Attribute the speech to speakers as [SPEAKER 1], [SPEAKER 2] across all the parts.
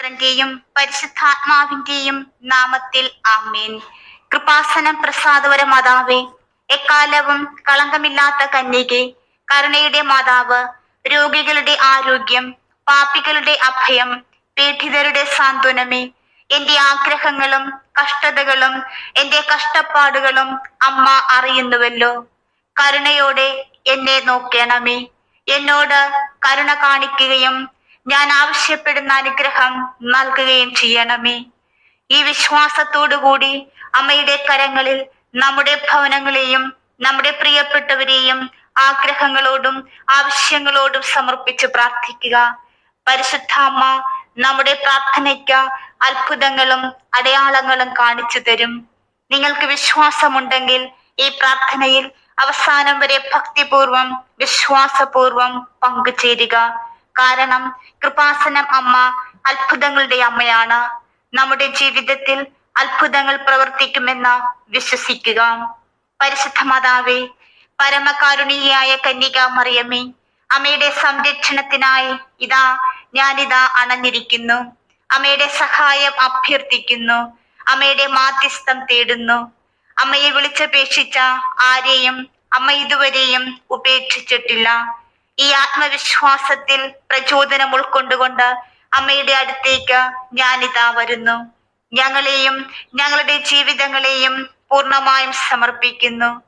[SPEAKER 1] പുത്രന്റെയും പരിശുദ്ധാത്മാവിന്റെയും നാമത്തിൽ ആമേൻ. കൃപാസനം പ്രസാദവര മാതാവേ എക്കാലവും കളങ്കമില്ലാത്ത കന്യകെ കരുണയുടെ മാതാവ് രോഗികളുടെ ആരോഗ്യം പാപികളുടെ അഭയം പീഡിതരുടെ സാന്ത്വനമേ. എന്റെ ആഗ്രഹങ്ങളും കഷ്ടതകളും എന്റെ കഷ്ടപ്പാടുകളും അമ്മ അറിയുന്നുവല്ലോ. കരുണയോടെ എന്നെ നോക്കണമേ. എന്നോട് കരുണ കാണിക്കുകയും ഞാൻ ആവശ്യപ്പെടുന്ന അനുഗ്രഹം നൽകുകയും ചെയ്യണമേ. ഈ വിശ്വാസത്തോടുകൂടി അമ്മയുടെ കരങ്ങളിൽ നമ്മുടെ ഭവനങ്ങളെയും നമ്മുടെ പ്രിയപ്പെട്ടവരെയും ആഗ്രഹങ്ങളോടും ആവശ്യങ്ങളോടും സമർപ്പിച്ച് പ്രാർത്ഥിക്കുക. പരിശുദ്ധ അമ്മ നമ്മുടെ പ്രാർത്ഥനയ്ക്ക് അത്ഭുതങ്ങളും അടയാളങ്ങളും കാണിച്ചു തരും. നിങ്ങൾക്ക് വിശ്വാസമുണ്ടെങ്കിൽ ഈ പ്രാർത്ഥനയിൽ അവസാനം വരെ ഭക്തിപൂർവം വിശ്വാസപൂർവം പങ്കുചേരുക. കാരണം കൃപാസനം അമ്മ അത്ഭുതങ്ങളുടെ അമ്മയാണ്. നമ്മുടെ ജീവിതത്തിൽ അത്ഭുതങ്ങൾ പ്രവർത്തിക്കുമെന്ന് വിശ്വസിക്കുക. പരിശുദ്ധ മാതാവേ പരമകാരുണിയായ കന്യക മറിയമ്മേ അമ്മയുടെ സംരക്ഷണത്തിനായി ഇതാ ഞാനിതാ അണഞ്ഞിരിക്കുന്നു. അമ്മയുടെ സഹായം അഭ്യർത്ഥിക്കുന്നു. അമ്മയുടെ മാധ്യസ്ഥം തേടുന്നു. അമ്മയെ വിളിച്ചപേക്ഷിച്ച ആരെയും അമ്മ ഇതുവരെയും ഉപേക്ഷിച്ചിട്ടില്ല. ഈ ആത്മവിശ്വാസത്തിൽ പ്രചോദനം ഉൾക്കൊണ്ടുകൊണ്ട് അമ്മയുടെ അടുത്തേക്ക് ഞാനിതാ വരുന്നു. ഞങ്ങളെയും ഞങ്ങളുടെ ജീവിതങ്ങളെയും പൂർണമായും സമർപ്പിക്കുന്നു.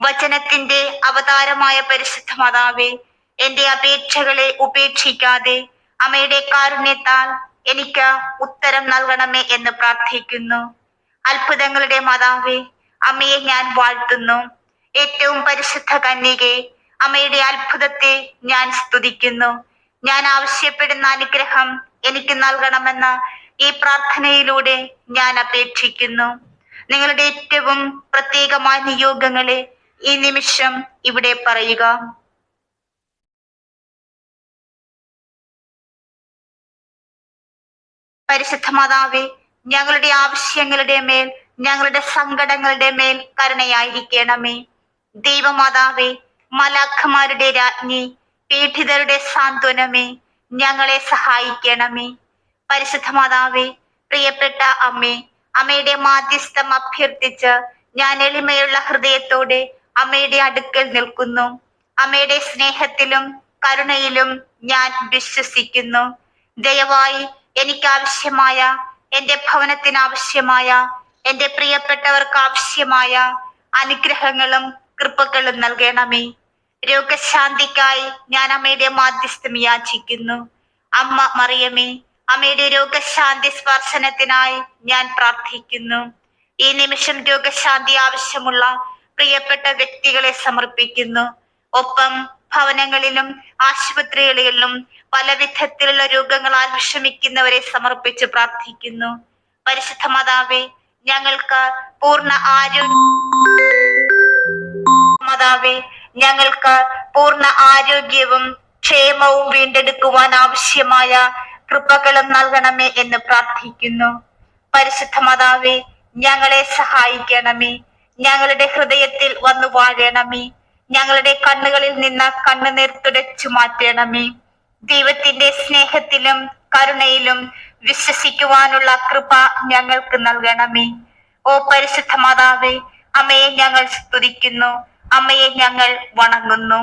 [SPEAKER 1] വചനത്തിന്റെ അവതാരമായ പരിശുദ്ധ മാതാവേ എന്റെ അപേക്ഷകളെ ഉപേക്ഷിക്കാതെ അമ്മയുടെ കാരുണ്യത്താൽ എനിക്ക് ഉത്തരം നൽകണമേ എന്ന് പ്രാർത്ഥിക്കുന്നു. അത്ഭുതങ്ങളുടെ മാതാവേ അമ്മയെ ഞാൻ വാഴ്ത്തുന്നു. ഏറ്റവും പരിശുദ്ധ കന്യകെ അമ്മയുടെ അത്ഭുതത്തെ ഞാൻ സ്തുതിക്കുന്നു. ഞാൻ ആവശ്യപ്പെടുന്ന അനുഗ്രഹം എനിക്ക് നൽകണമെന്ന് ഈ പ്രാർത്ഥനയിലൂടെ ഞാൻ അപേക്ഷിക്കുന്നു. നിങ്ങളുടെ ഏറ്റവും പ്രത്യേകമായ നിയോഗങ്ങളെ ഈ നിമിഷം ഇവിടെ പറയുക. പരിശുദ്ധ മാതാവെ ഞങ്ങളുടെ ആവശ്യങ്ങളുടെ മേൽ ഞങ്ങളുടെ സങ്കടങ്ങളുടെ മേൽ കരുണയായിരിക്കണമേ. ദൈവമാതാവേ മലാഖമാരുടെ രാജ്ഞി പീഡിതരുടെ സാന്ത്വനമേ ഞങ്ങളെ സഹായിക്കണമേ. പരിശുദ്ധ മാതാവേ പ്രിയപ്പെട്ട അമ്മേ അമ്മയുടെ മാധ്യസ്ഥം അഭ്യർത്ഥിച്ച് ഞാൻ എളിമയുള്ള ഹൃദയത്തോടെ അമ്മയുടെ അടുക്കൽ നിൽക്കുന്നു. അമ്മയുടെ സ്നേഹത്തിലും കരുണയിലും ഞാൻ വിശ്വസിക്കുന്നു. ദയവായി എനിക്ക് ആവശ്യമായ എന്റെ ഭവനത്തിന് ആവശ്യമായ പ്രിയപ്പെട്ടവർക്ക് ആവശ്യമായ അനുഗ്രഹങ്ങളും കൃപകളും നൽകണമേ. രോഗശാന്തിക്കായി ഞാൻ അമ്മയുടെ മാധ്യസ്ഥം യാചിക്കുന്നു. അമ്മ മറിയമേ അമ്മയുടെ രോഗശാന്തി സ്പർശനത്തിനായി ഞാൻ പ്രാർത്ഥിക്കുന്നു. ഈ നിമിഷം രോഗശാന്തി ആവശ്യമുള്ള പ്രിയപ്പെട്ട വ്യക്തികളെ സമർപ്പിക്കുന്നു. ഒപ്പം ഭവനങ്ങളിലും ആശുപത്രികളിലും പല വിധത്തിലുള്ള രോഗങ്ങളാൽ വിഷമിക്കുന്നവരെ സമർപ്പിച്ച് പ്രാർത്ഥിക്കുന്നു. പരിശുദ്ധ മാതാവേ ഞങ്ങൾക്ക് പൂർണ ആരോഗ്യ മാതാവേ ഞങ്ങൾക്ക് പൂർണ ആരോഗ്യവും ക്ഷേമവും വീണ്ടെടുക്കുവാൻ ആവശ്യമായ കൃപകളും നൽകണമേ എന്ന് പ്രാർത്ഥിക്കുന്നു. പരിശുദ്ധ മാതാവേ ഞങ്ങളെ സഹായിക്കണമേ. ഞങ്ങളുടെ ഹൃദയത്തിൽ വന്നു വാഴണമേ. ഞങ്ങളുടെ കണ്ണുകളിൽ നിന്ന് കണ്ണുനീർ തുടച്ചു മാറ്റണമേ. ദൈവത്തിന്റെ സ്നേഹത്തിലും കരുണയിലും വിശ്വസിക്കുവാനുള്ള കൃപ ഞങ്ങൾക്ക് നൽകണമേ. ഓ പരിശുദ്ധ മാതാവേ അമ്മയെ ഞങ്ങൾ സ്തുതിക്കുന്നു. അമ്മയെ ഞങ്ങൾ വണങ്ങുന്നു.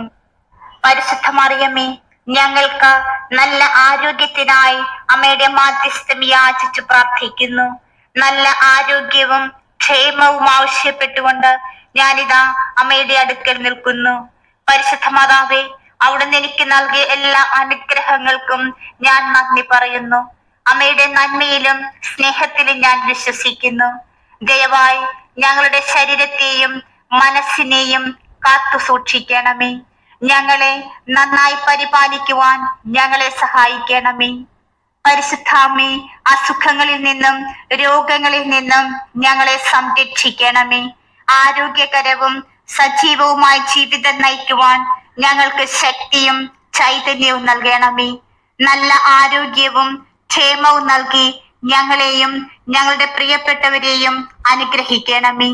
[SPEAKER 1] പരിശുദ്ധ മറിയമേ ഞങ്ങൾക്ക് നല്ല ആരോഗ്യത്തിനായി അമ്മയുടെ മാധ്യസ്ഥം യാചിച്ചു പ്രാർത്ഥിക്കുന്നു. നല്ല ആരോഗ്യവും ക്ഷേമവും ആവശ്യപ്പെട്ടുകൊണ്ട് ഞാനിതാ അമ്മയുടെ അടുക്കൽ നിൽക്കുന്നു. പരിശുദ്ധ മാതാവേ അവിടുന്ന് എനിക്ക് നൽകിയ എല്ലാ അനുഗ്രഹങ്ങൾക്കും ഞാൻ നന്ദി പറയുന്നു. അമ്മയുടെ നന്മയിലും സ്നേഹത്തിലും ഞാൻ വിശ്വസിക്കുന്നു. ദയവായി ഞങ്ങളുടെ ശരീരത്തെയും മനസ്സിനെയും കാത്തു സൂക്ഷിക്കണമേ. ഞങ്ങളെ നന്നായി പരിപാലിക്കുവാൻ ഞങ്ങളെ സഹായിക്കണമേ. പരിശുദ്ധാമേ അസുഖങ്ങളിൽ നിന്നും രോഗങ്ങളിൽ നിന്നും ഞങ്ങളെ സംരക്ഷിക്കണമേ. ആരോഗ്യകരവും സജീവവുമായ ജീവിതം നയിക്കുവാൻ ഞങ്ങൾക്ക് ശക്തിയും ചൈതന്യവും നൽകണമേ. നല്ല ആരോഗ്യവും ക്ഷേമവും നൽകി ഞങ്ങളെയും ഞങ്ങളുടെ പ്രിയപ്പെട്ടവരെയും അനുഗ്രഹിക്കണമേ.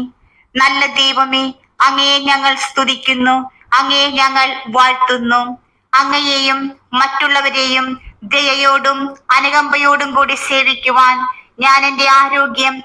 [SPEAKER 1] നല്ല ദൈവമേ അങ്ങയെ ഞങ്ങൾ സ്തുതിക്കുന്നു അങ്ങയെ ഞങ്ങൾ വാഴ്ത്തുന്നു. അങ്ങയെയും മറ്റുള്ളവരെയും ദയയോടും അനുകമ്പയോടും കൂടി സേവിക്കുവാൻ ഞാൻ എന്റെ ആരോഗ്യം